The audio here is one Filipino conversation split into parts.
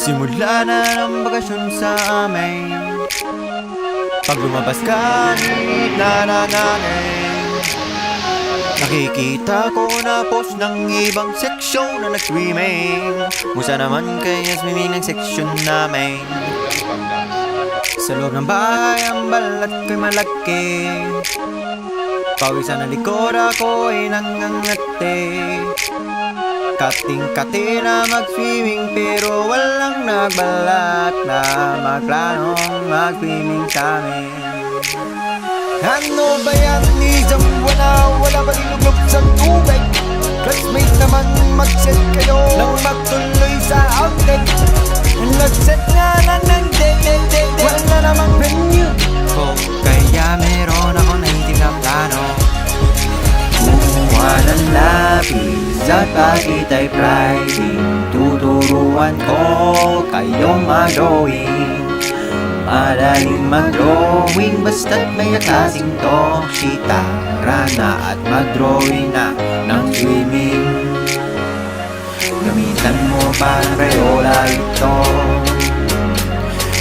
Simula na ng bakasyon sa amin. Pag lumabas kahit na nanganin Nakikita ko na post ng ibang seksyon na nag-swimming. Musa naman kaya swimming ng seksyon namin. Sa loob ng bahay ang balat ko'y malaki. Pawisan na likod ako ay nangangati Kating-kati na mag-swimming pero walang nagbalat na magplanong mag-swimming sa amin Ano ba yan? Isang wala, wala ba dinuglob sa tubig? Classmate naman mag-set kayo Nang magtuloy sa outlet Nag-set nga na ng date, lapis at pag-type writing Tuturuan ko kayong mag-drawing Madaling mag-drawing Basta't may atasing to Shitara na at mag-drawing na ng swimming. Gamitan mo para Crayola ito.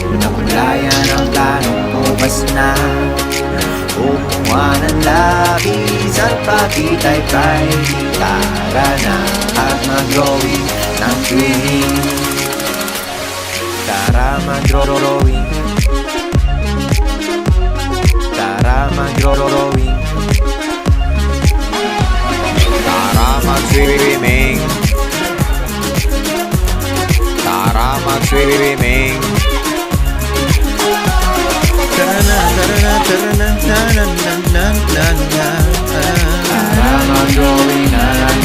Nakulayan ang planong tupas na Gumawa ng labis at pati taytay Tara na at mag-drawing ng tuwing Tara mag-drawing Tara mag-drawing Tara mag-swimming. Tara mag-swimming. I'm not growing and I'm